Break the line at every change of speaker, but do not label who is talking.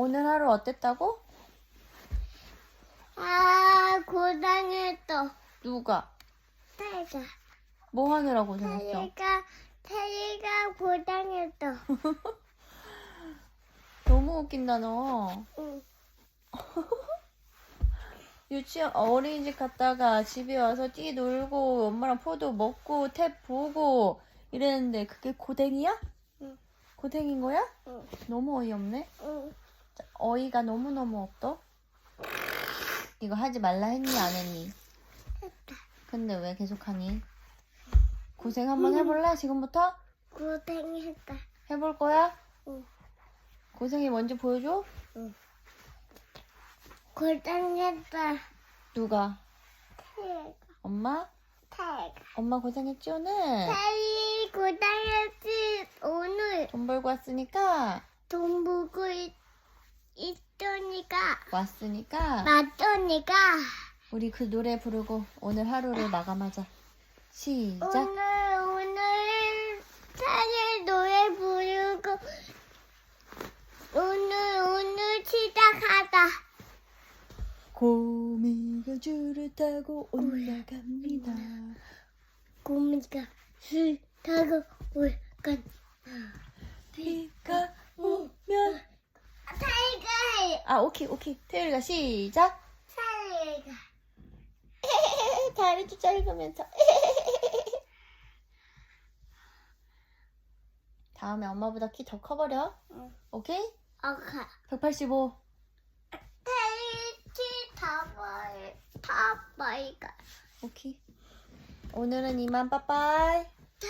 오늘 하루 어땠다고?
아, 고생했어.
누가?
태가.
뭐 하느라 고생했어?
태가, 태가 고생했어.
너무 웃긴다 너.
응.
유치원 어린이집 갔다가 집에 와서 뛰 놀고 엄마랑 포도 먹고 탭 보고 이랬는데 그게 고댕이야?
응.
고댕인 거야?
응.
너무 어이없네.
응.
자, 어이가 너무너무 없어. 이거 하지 말라 했니 안 했니?
했다.
근데 왜 계속 하니? 고생 한번 해볼래? 지금부터?
고생했다.
해볼 거야?
응.
고생이 뭔지 보여줘?
고생했다.
누가?
태가.
엄마?
태가.
엄마 고생했지 오늘?
태이 고생했지. 오늘
돈 벌고 왔으니까
돈 벌고 있, 있으니까.
왔으니까
맞으니까.
우리 그 노래 부르고 오늘 하루를 마감하자. 시작.
오늘 오늘 생일 노래 부르고 오늘 오늘 시작하자.
고미가 줄을 타고 올라갑니다.
고미가 술 타고 올간
비가 오면
타이가
아 오케이 오케이 태율이가 시작.
타이가
다리도 짧으면서 다음에 엄마보다 키 더 커버려.
응.
오케이?
아까
185.
타이치 타바이 타바이가
오케이. 오늘은 이만 빠빠이.